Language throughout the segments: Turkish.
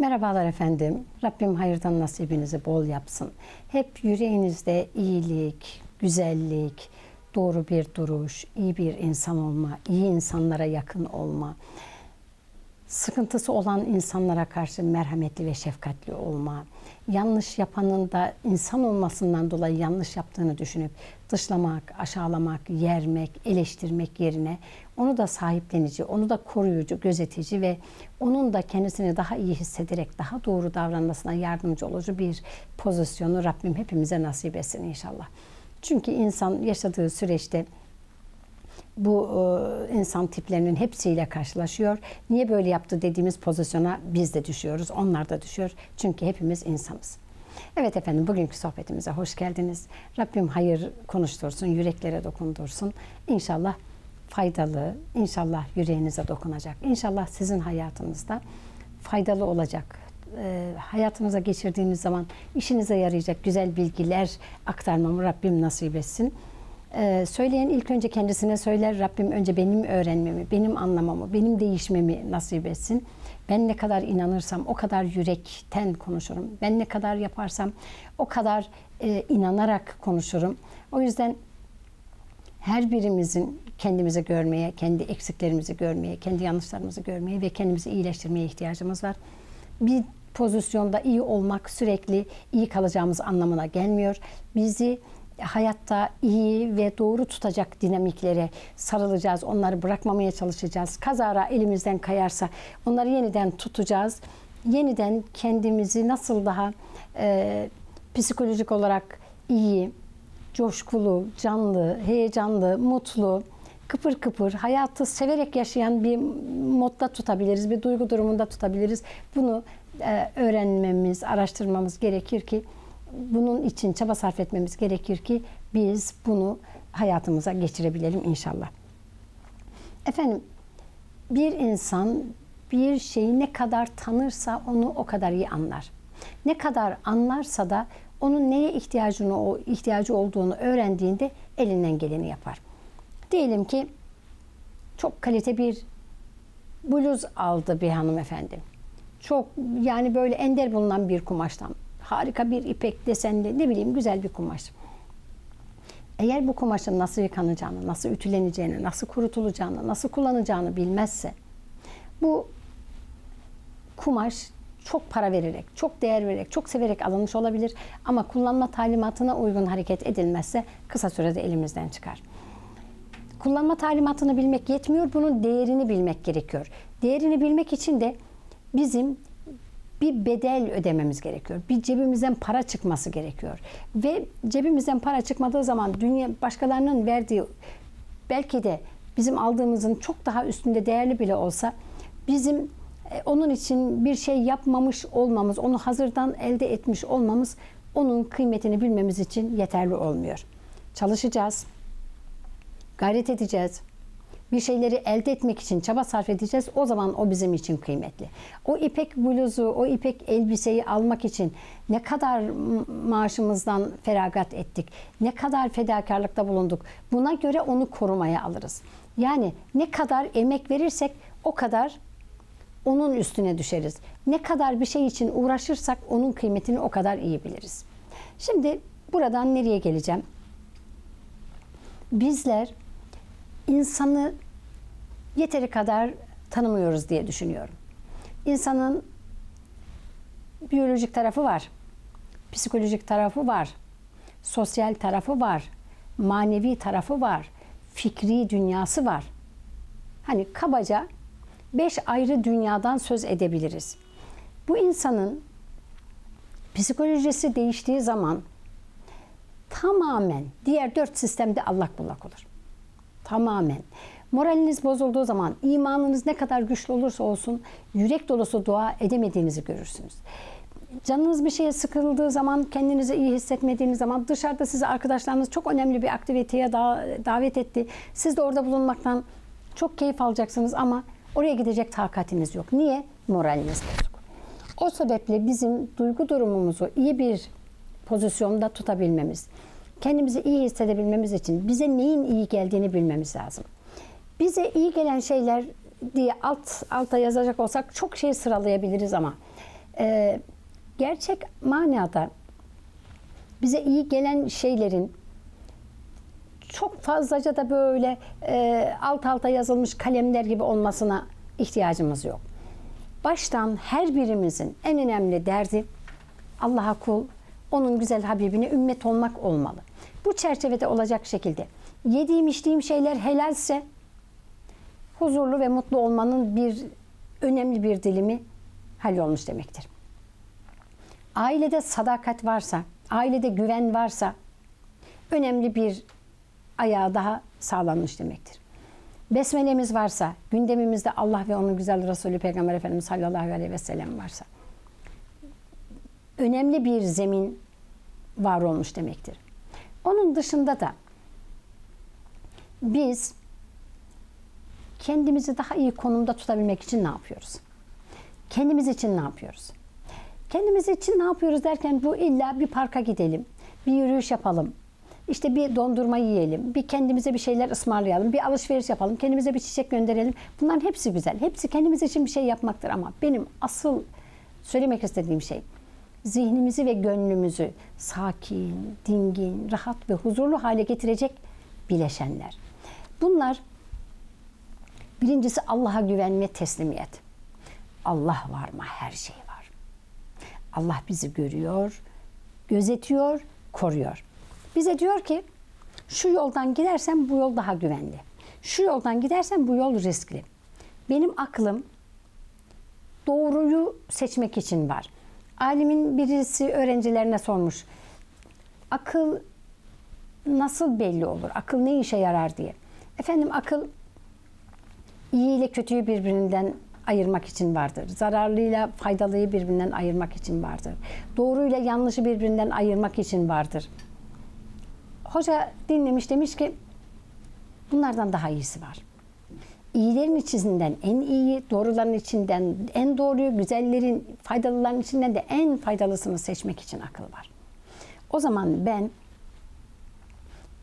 Merhabalar efendim. Rabbim hayırdan nasibinizi bol yapsın. Hep yüreğinizde iyilik, güzellik, doğru bir duruş, iyi bir insan olma, iyi insanlara yakın olma, sıkıntısı olan insanlara karşı merhametli ve şefkatli olma, yanlış yapanın da insan olmasından dolayı yanlış yaptığını düşünüp dışlamak, aşağılamak, yermek, eleştirmek yerine onu da sahiplenici, onu da koruyucu, gözetici ve onun da kendisini daha iyi hissederek daha doğru davranmasına yardımcı olucu bir pozisyonu Rabbim hepimize nasip etsin inşallah. Çünkü insan yaşadığı süreçte bu e, insan tiplerinin hepsiyle karşılaşıyor. Niye böyle yaptı dediğimiz pozisyona biz de düşüyoruz. Onlar da düşüyor. Çünkü hepimiz insanız. Evet efendim bugünkü sohbetimize hoş geldiniz. Rabbim hayır konuştursun, yüreklere dokundursun. İnşallah faydalı, inşallah yüreğinize dokunacak. İnşallah sizin hayatınızda faydalı olacak. E, hayatınıza geçirdiğiniz zaman işinize yarayacak güzel bilgiler aktarmamı Rabbim nasip etsin. Ee, söyleyen ilk önce kendisine söyler Rabbim önce benim öğrenmemi, benim anlamamı, benim değişmemi nasip etsin. Ben ne kadar inanırsam o kadar yürekten konuşurum. Ben ne kadar yaparsam o kadar e, inanarak konuşurum. O yüzden her birimizin kendimizi görmeye, kendi eksiklerimizi görmeye, kendi yanlışlarımızı görmeye ve kendimizi iyileştirmeye ihtiyacımız var. Bir pozisyonda iyi olmak sürekli iyi kalacağımız anlamına gelmiyor. Bizi hayatta iyi ve doğru tutacak dinamiklere sarılacağız. Onları bırakmamaya çalışacağız. Kazara elimizden kayarsa onları yeniden tutacağız. Yeniden kendimizi nasıl daha e, psikolojik olarak iyi, coşkulu, canlı, heyecanlı, mutlu, kıpır kıpır, hayatı severek yaşayan bir modda tutabiliriz, bir duygu durumunda tutabiliriz. Bunu e, öğrenmemiz, araştırmamız gerekir ki bunun için çaba sarf etmemiz gerekir ki biz bunu hayatımıza geçirebilelim inşallah. Efendim bir insan bir şeyi ne kadar tanırsa onu o kadar iyi anlar. Ne kadar anlarsa da onun neye ihtiyacını o ihtiyacı olduğunu öğrendiğinde elinden geleni yapar. Diyelim ki çok kalite bir bluz aldı bir hanımefendi. Çok yani böyle ender bulunan bir kumaştan harika bir ipek desenli ne bileyim güzel bir kumaş. Eğer bu kumaşın nasıl yıkanacağını, nasıl ütüleneceğini, nasıl kurutulacağını, nasıl kullanacağını bilmezse bu kumaş çok para vererek, çok değer vererek, çok severek alınmış olabilir ama kullanma talimatına uygun hareket edilmezse kısa sürede elimizden çıkar. Kullanma talimatını bilmek yetmiyor, bunun değerini bilmek gerekiyor. Değerini bilmek için de bizim bir bedel ödememiz gerekiyor. Bir cebimizden para çıkması gerekiyor. Ve cebimizden para çıkmadığı zaman dünya başkalarının verdiği belki de bizim aldığımızın çok daha üstünde değerli bile olsa bizim e, onun için bir şey yapmamış olmamız, onu hazırdan elde etmiş olmamız onun kıymetini bilmemiz için yeterli olmuyor. Çalışacağız. Gayret edeceğiz bir şeyleri elde etmek için çaba sarf edeceğiz. O zaman o bizim için kıymetli. O ipek bluzu, o ipek elbiseyi almak için ne kadar maaşımızdan feragat ettik, ne kadar fedakarlıkta bulunduk. Buna göre onu korumaya alırız. Yani ne kadar emek verirsek o kadar onun üstüne düşeriz. Ne kadar bir şey için uğraşırsak onun kıymetini o kadar iyi biliriz. Şimdi buradan nereye geleceğim? Bizler insanı yeteri kadar tanımıyoruz diye düşünüyorum. İnsanın biyolojik tarafı var, psikolojik tarafı var, sosyal tarafı var, manevi tarafı var, fikri dünyası var. Hani kabaca beş ayrı dünyadan söz edebiliriz. Bu insanın psikolojisi değiştiği zaman tamamen diğer dört sistemde allak bullak olur. Tamamen. Moraliniz bozulduğu zaman, imanınız ne kadar güçlü olursa olsun yürek dolusu dua edemediğinizi görürsünüz. Canınız bir şeye sıkıldığı zaman, kendinizi iyi hissetmediğiniz zaman dışarıda sizi arkadaşlarınız çok önemli bir aktiviteye davet etti. Siz de orada bulunmaktan çok keyif alacaksınız ama oraya gidecek takatiniz yok. Niye? Moraliniz bozuk. O sebeple bizim duygu durumumuzu iyi bir pozisyonda tutabilmemiz, kendimizi iyi hissedebilmemiz için bize neyin iyi geldiğini bilmemiz lazım. Bize iyi gelen şeyler diye alt alta yazacak olsak çok şey sıralayabiliriz ama e, gerçek manada bize iyi gelen şeylerin çok fazlaca da böyle e, alt alta yazılmış kalemler gibi olmasına ihtiyacımız yok. Baştan her birimizin en önemli derdi Allah'a kul, onun güzel Habibine ümmet olmak olmalı. Bu çerçevede olacak şekilde yediğim içtiğim şeyler helalse huzurlu ve mutlu olmanın bir önemli bir dilimi hallolmuş demektir. Ailede sadakat varsa, ailede güven varsa önemli bir ayağı daha sağlanmış demektir. Besmelemiz varsa, gündemimizde Allah ve onun güzel Resulü Peygamber Efendimiz sallallahu aleyhi ve sellem varsa önemli bir zemin var olmuş demektir. Onun dışında da biz kendimizi daha iyi konumda tutabilmek için ne yapıyoruz? Kendimiz için ne yapıyoruz? Kendimiz için ne yapıyoruz derken bu illa bir parka gidelim, bir yürüyüş yapalım, işte bir dondurma yiyelim, bir kendimize bir şeyler ısmarlayalım, bir alışveriş yapalım, kendimize bir çiçek gönderelim. Bunların hepsi güzel. Hepsi kendimiz için bir şey yapmaktır ama benim asıl söylemek istediğim şey zihnimizi ve gönlümüzü sakin, dingin, rahat ve huzurlu hale getirecek bileşenler. Bunlar birincisi Allah'a güven ve teslimiyet. Allah var mı? Her şey var. Allah bizi görüyor, gözetiyor, koruyor. Bize diyor ki şu yoldan gidersen bu yol daha güvenli. Şu yoldan gidersen bu yol riskli. Benim aklım doğruyu seçmek için var. Alimin birisi öğrencilerine sormuş. Akıl nasıl belli olur? Akıl ne işe yarar diye. Efendim akıl iyi ile kötüyü birbirinden ayırmak için vardır. Zararlıyla faydalıyı birbirinden ayırmak için vardır. Doğruyla yanlışı birbirinden ayırmak için vardır. Hoca dinlemiş demiş ki bunlardan daha iyisi var. İyilerin içinden en iyi, doğruların içinden en doğruyu, güzellerin, faydalıların içinden de en faydalısını seçmek için akıl var. O zaman ben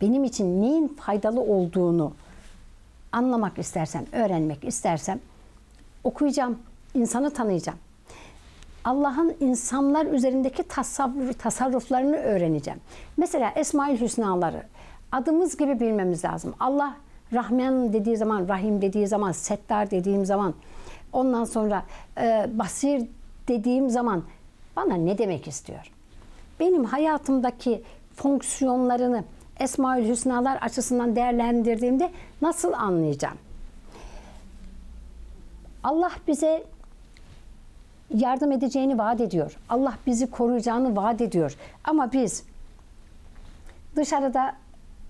benim için neyin faydalı olduğunu anlamak istersem, öğrenmek istersem okuyacağım, insanı tanıyacağım. Allah'ın insanlar üzerindeki tasavvur, tasarruflarını öğreneceğim. Mesela Esmaül Hüsnaları adımız gibi bilmemiz lazım. Allah Rahman dediği zaman, Rahim dediği zaman, Settar dediğim zaman, ondan sonra e, Basir dediğim zaman bana ne demek istiyor? Benim hayatımdaki fonksiyonlarını Esmaül Hüsnalar açısından değerlendirdiğimde nasıl anlayacağım? Allah bize yardım edeceğini vaat ediyor. Allah bizi koruyacağını vaat ediyor. Ama biz dışarıda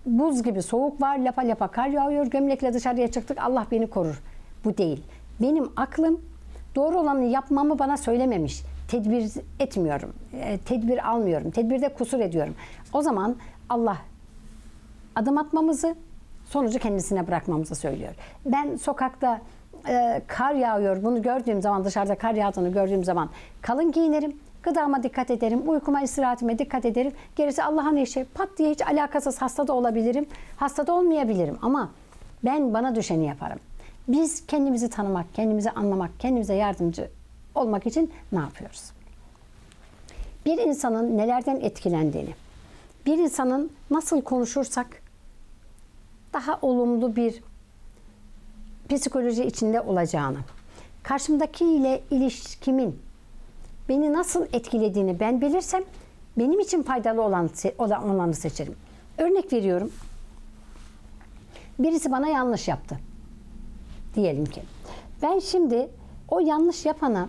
buz gibi soğuk var, lapa lapa kar yağıyor, gömlekle dışarıya çıktık, Allah beni korur. Bu değil. Benim aklım doğru olanı yapmamı bana söylememiş. Tedbir etmiyorum, e, tedbir almıyorum, tedbirde kusur ediyorum. O zaman Allah adım atmamızı, sonucu kendisine bırakmamızı söylüyor. Ben sokakta e, kar yağıyor, bunu gördüğüm zaman, dışarıda kar yağdığını gördüğüm zaman kalın giyinirim, Gıdama dikkat ederim, uykuma, istirahatime dikkat ederim. Gerisi Allah'ın işi. Pat diye hiç alakasız hasta da olabilirim, hasta da olmayabilirim. Ama ben bana düşeni yaparım. Biz kendimizi tanımak, kendimizi anlamak, kendimize yardımcı olmak için ne yapıyoruz? Bir insanın nelerden etkilendiğini, bir insanın nasıl konuşursak daha olumlu bir psikoloji içinde olacağını, karşımdakiyle ilişkimin beni nasıl etkilediğini ben bilirsem benim için faydalı olan olanı seçerim. Örnek veriyorum. Birisi bana yanlış yaptı. Diyelim ki. Ben şimdi o yanlış yapana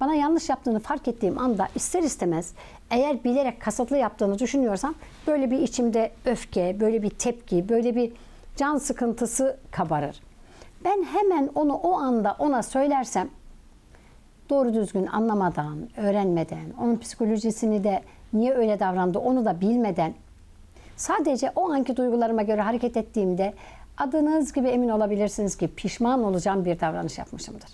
bana yanlış yaptığını fark ettiğim anda ister istemez eğer bilerek kasıtlı yaptığını düşünüyorsam böyle bir içimde öfke, böyle bir tepki, böyle bir can sıkıntısı kabarır. Ben hemen onu o anda ona söylersem doğru düzgün anlamadan, öğrenmeden, onun psikolojisini de niye öyle davrandı onu da bilmeden sadece o anki duygularıma göre hareket ettiğimde adınız gibi emin olabilirsiniz ki pişman olacağım bir davranış yapmışımdır.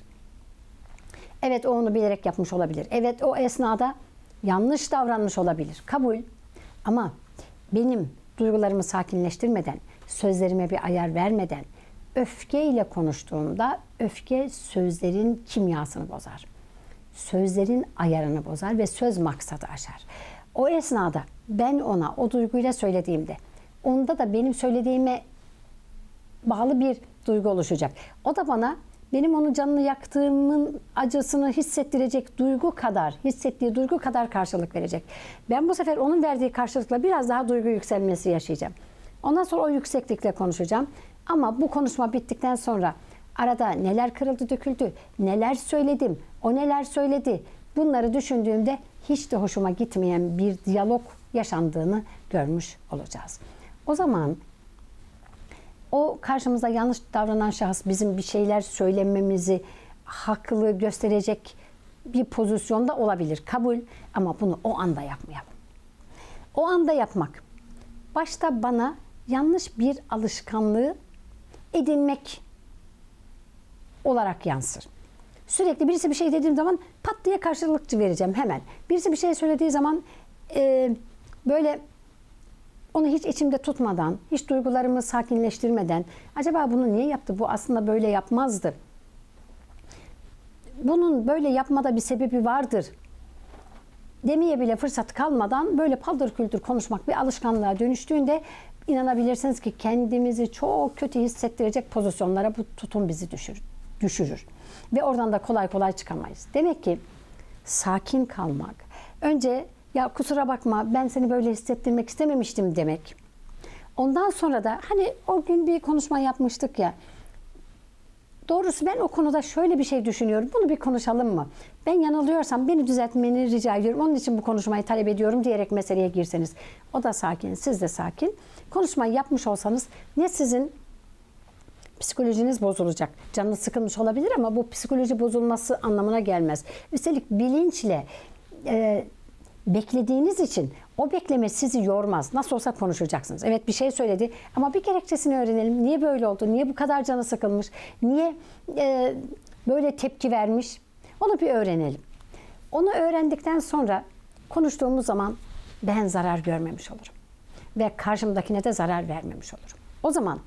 Evet o onu bilerek yapmış olabilir. Evet o esnada yanlış davranmış olabilir. Kabul. Ama benim duygularımı sakinleştirmeden, sözlerime bir ayar vermeden, öfkeyle konuştuğumda öfke sözlerin kimyasını bozar sözlerin ayarını bozar ve söz maksadı aşar. O esnada ben ona o duyguyla söylediğimde onda da benim söylediğime bağlı bir duygu oluşacak. O da bana benim onun canını yaktığımın acısını hissettirecek duygu kadar, hissettiği duygu kadar karşılık verecek. Ben bu sefer onun verdiği karşılıkla biraz daha duygu yükselmesi yaşayacağım. Ondan sonra o yükseklikle konuşacağım. Ama bu konuşma bittikten sonra arada neler kırıldı döküldü, neler söyledim, o neler söyledi. Bunları düşündüğümde hiç de hoşuma gitmeyen bir diyalog yaşandığını görmüş olacağız. O zaman o karşımızda yanlış davranan şahıs bizim bir şeyler söylememizi haklı gösterecek bir pozisyonda olabilir. Kabul ama bunu o anda yapmayalım. O anda yapmak başta bana yanlış bir alışkanlığı edinmek olarak yansır. Sürekli birisi bir şey dediğim zaman pat diye karşılıkçı vereceğim hemen. Birisi bir şey söylediği zaman e, böyle onu hiç içimde tutmadan, hiç duygularımı sakinleştirmeden, acaba bunu niye yaptı? Bu aslında böyle yapmazdı. Bunun böyle yapmada bir sebebi vardır. Demeye bile fırsat kalmadan böyle paldır küldür konuşmak bir alışkanlığa dönüştüğünde inanabilirsiniz ki kendimizi çok kötü hissettirecek pozisyonlara bu tutum bizi düşürür. Düşürür. Ve oradan da kolay kolay çıkamayız. Demek ki sakin kalmak, önce ya kusura bakma ben seni böyle hissettirmek istememiştim demek. Ondan sonra da hani o gün bir konuşma yapmıştık ya. Doğrusu ben o konuda şöyle bir şey düşünüyorum. Bunu bir konuşalım mı? Ben yanılıyorsam beni düzeltmeni rica ediyorum. Onun için bu konuşmayı talep ediyorum diyerek meseleye girseniz. O da sakin, siz de sakin. Konuşmayı yapmış olsanız ne sizin psikolojiniz bozulacak. Canınız sıkılmış olabilir ama bu psikoloji bozulması anlamına gelmez. Üstelik bilinçle e, beklediğiniz için o bekleme sizi yormaz. Nasıl olsa konuşacaksınız. Evet bir şey söyledi ama bir gerekçesini öğrenelim. Niye böyle oldu? Niye bu kadar canı sıkılmış? Niye e, böyle tepki vermiş? Onu bir öğrenelim. Onu öğrendikten sonra konuştuğumuz zaman ben zarar görmemiş olurum. Ve karşımdakine de zarar vermemiş olurum. O zaman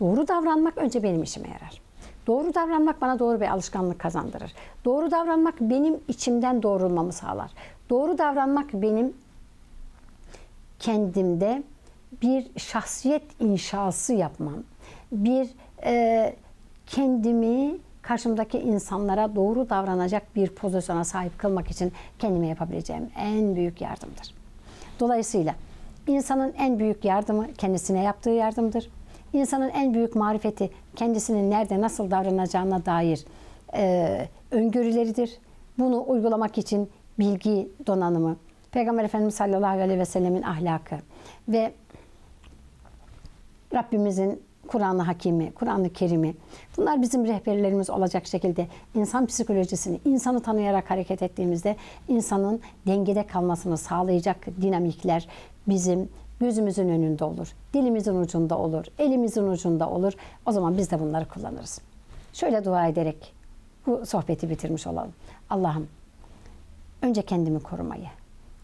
doğru davranmak önce benim işime yarar. Doğru davranmak bana doğru bir alışkanlık kazandırır. Doğru davranmak benim içimden doğrulmamı sağlar. Doğru davranmak benim kendimde bir şahsiyet inşası yapmam, bir e, kendimi karşımdaki insanlara doğru davranacak bir pozisyona sahip kılmak için kendime yapabileceğim en büyük yardımdır. Dolayısıyla insanın en büyük yardımı kendisine yaptığı yardımdır. İnsanın en büyük marifeti kendisinin nerede nasıl davranacağına dair e, öngörüleridir. Bunu uygulamak için bilgi donanımı, Peygamber Efendimiz sallallahu aleyhi ve sellemin ahlakı ve Rabbimizin Kur'an-ı Hakimi, Kur'an-ı Kerim'i bunlar bizim rehberlerimiz olacak şekilde insan psikolojisini, insanı tanıyarak hareket ettiğimizde insanın dengede kalmasını sağlayacak dinamikler bizim gözümüzün önünde olur, dilimizin ucunda olur, elimizin ucunda olur. O zaman biz de bunları kullanırız. Şöyle dua ederek bu sohbeti bitirmiş olalım. Allah'ım önce kendimi korumayı,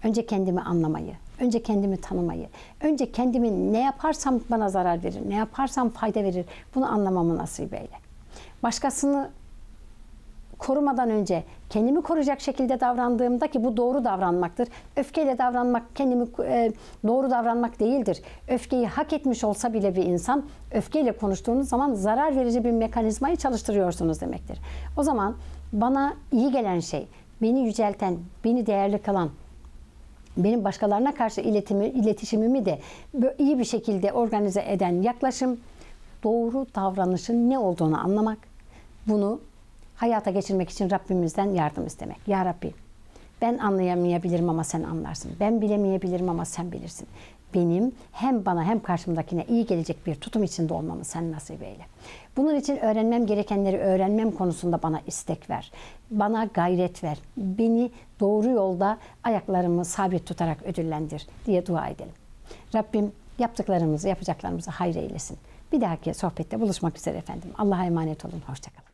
önce kendimi anlamayı, önce kendimi tanımayı, önce kendimi ne yaparsam bana zarar verir, ne yaparsam fayda verir bunu anlamamı nasip eyle. Başkasını korumadan önce kendimi koruyacak şekilde davrandığımda ki bu doğru davranmaktır. Öfkeyle davranmak kendimi e, doğru davranmak değildir. Öfkeyi hak etmiş olsa bile bir insan öfkeyle konuştuğunuz zaman zarar verici bir mekanizmayı çalıştırıyorsunuz demektir. O zaman bana iyi gelen şey, beni yücelten, beni değerli kılan, benim başkalarına karşı iletimi, iletişimimi de iyi bir şekilde organize eden yaklaşım, doğru davranışın ne olduğunu anlamak, bunu hayata geçirmek için Rabbimizden yardım istemek. Ya Rabbi ben anlayamayabilirim ama sen anlarsın. Ben bilemeyebilirim ama sen bilirsin. Benim hem bana hem karşımdakine iyi gelecek bir tutum içinde olmamı sen nasip eyle. Bunun için öğrenmem gerekenleri öğrenmem konusunda bana istek ver. Bana gayret ver. Beni doğru yolda ayaklarımı sabit tutarak ödüllendir diye dua edelim. Rabbim yaptıklarımızı, yapacaklarımızı hayır eylesin. Bir dahaki sohbette buluşmak üzere efendim. Allah'a emanet olun. Hoşçakalın.